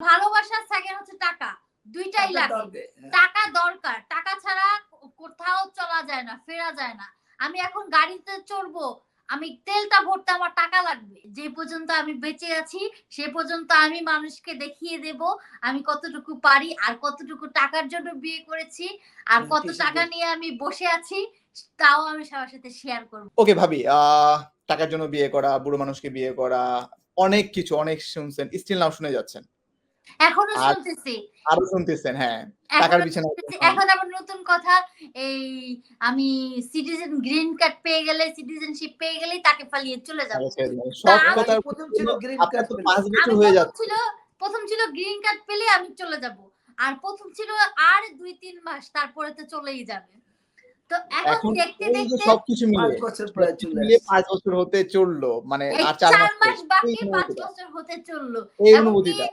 ভালোবাসার সেকেন্ড হচ্ছে টাকা। দুইটাই লাগে। হ্যাঁ। টাকা দরকার। টাকা ছাড়া কোথাও চলা যায় না ফেরা যায় না। আমি এখন গাড়িতে চড়বো আমি তেলটা ভরতে আমার টাকা লাগবে। যে পর্যন্ত আমি বেঁচে আছি সে পর্যন্ত আমি মানুষকে দেখিয়ে দেব আমি কতটুকু পারি আর কতটুকু টাকার জন্য বিয়ে করেছি আর কত টাকা নিয়ে আমি বসে আছি তাও আমি সবার সাথে শেয়ার করব। ওকে ভাবি আহ, টাকার জন্য বিয়ে করা বুড়ো মানুষকে বিয়ে করা অনেক কিছু অনেক শুনছেন স্টিল নাও শুনে যাচ্ছেন। এখনও শুনতেছি। আরও শুনতেছেন হ্যাঁ। টাকার এখনও পিছনে এখন আবার নতুন কথা এই আমি সিটিজেন গ্রিন কার্ড পেয়ে গেলে সিটিজেনশিপ পেয়ে গেলেই তাকে ফালিয়ে চলে যাব। সব কথা প্রথম ছিল আপনার card তো বছর আমি হয়ে প্রথম যাচ্ছে। প্রথম ছিল গ্রিন কার্ড পেলে আমি চলে যাব। আর প্রথম ছিল আর দুই তিন মাস তারপরে তো চলেই যাবে। তো এখন দেখতে দেখতে সবকিছু পাঁচ মিলে বছর প্রায় চলে পাঁচ বছর হতে চলল মানে আর চার মাস বাকি পাঁচ বছর হতে চলল। এই অনুভূতিটা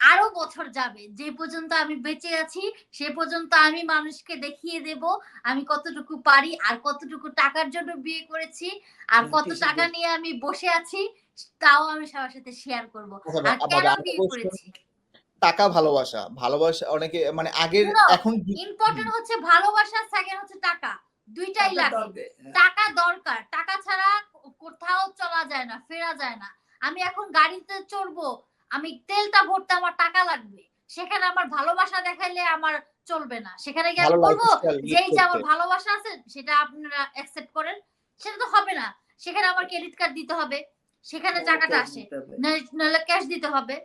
আরও বছর যাবে। যে পর্যন্ত আমি বেঁচে আছি সে পর্যন্ত আমি মানুষকে দেখিয়ে দেব আমি কতটুকু পারি আর কতটুকু টাকার জন্য বিয়ে করেছি আর কত টাকা নিয়ে আমি বসে আছি তাও আমি সবার সাথে শেয়ার করব। আর কেন বিয়ে করেছি? টাকা ভালোবাসা। ভালোবাসা অনেকে মানে আগের এখন ইম্পর্টেন্ট হচ্ছে ভালোবাসা সেকেন্ড হচ্ছে টাকা। দুইটাই লাগে। হ্যাঁ। টাকা দরকার। টাকা ছাড়া কোথাও চলা যায় না ফেরা যায় না। আমি এখন গাড়িতে চড়বো আমি তেলটা ভরতে আমার টাকা লাগবে। সেখানে আমার ভালোবাসা দেখাইলে আমার চলবে না। সেখানে গিয়ে আমি বলব যে এই যে আমার ভালোবাসা আছে সেটা আপনারা অ্যাকসেপ্ট করেন। সেটা তো হবে না। সেখানে আমার ক্রেডিট কার্ড দিতে হবে। সেখানে টাকাটা আসে। নইলে ক্যাশ দিতে হবে।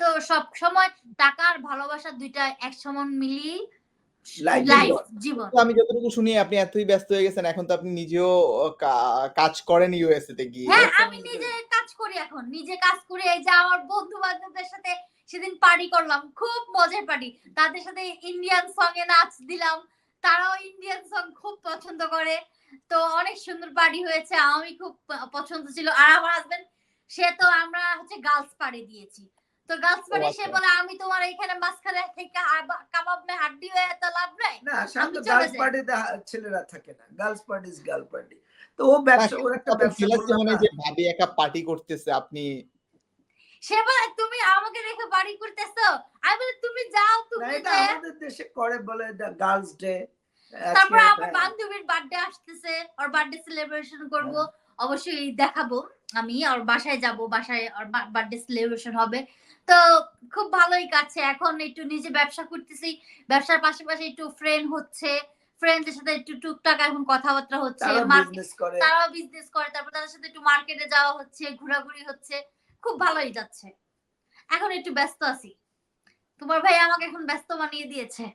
তো সব সময় টাকা আর ভালোবাসা দুইটা এক সমান মিলিয়ে আমি যতটুকু শুনি আপনি এতই ব্যস্ত হয়ে গেছেন এখন তো আপনি নিজেও কাজ করেন ইউএসএ তে গিয়ে। হ্যাঁ আমি নিজে করি এখন নিজে কাজ করে এই যে আমার বন্ধু বান্ধবদের সাথে সেদিন পার্টি করলাম খুব মজার পার্টি তাদের সাথে ইন্ডিয়ান সং এ নাচ দিলাম তারাও ইন্ডিয়ান সং খুব পছন্দ করে। তো অনেক সুন্দর পার্টি হয়েছে আমি খুব পছন্দ ছিল। আর আমার হাজবেন্ড সে তো আমরা হচ্ছে গার্লস পার্টি দিয়েছি। তো গার্লস পার্টি সে আচ্ছা। বলে আমি তোমার এখানে মাঝখানে থেকে কাবাব মে হাড্ডি হয়ে এত লাভ নাই। না শান্ত গার্লস পার্টিতে ছেলেরা থাকে না। Girls party is girl party তো ও ব্যবসা ওর একটা ব্যবসা মনে যে ভাবি একা পার্টি করতেছে আপনি। সে বলে তুমি আমাকে রেখে বাড়ি করতেছো? আমি বলি তুমি যাও তুমি এটা আমাদের দেশে করে বলে গার্লস ডে তারপর আমার বান্ধবীর বার্থডে আসতেছে ওর বার্থডে সেলিব্রেশন করব। অবশ্যই দেখাবো আমি ওর বাসায় যাব বাসায় ওর বার্থডে সেলিব্রেশন হবে। তো খুব ভালোই কাছে এখন একটু নিজে ব্যবসা করতেছি। ব্যবসার পাশাপাশি একটু ফ্রেন্ড হচ্ছে। ফ্রেন্ডদের সাথে একটু টুকটাক এখন কথাবার্তা হচ্ছে তারাও বিজনেস করে। তারপর তাদের সাথে একটু মার্কেটে যাওয়া হচ্ছে ঘোরাঘুরি হচ্ছে খুব ভালোই যাচ্ছে। এখন একটু ব্যস্ত আছি। তোমার ভাই আমাকে এখন ব্যস্ত বানিয়ে দিয়েছে।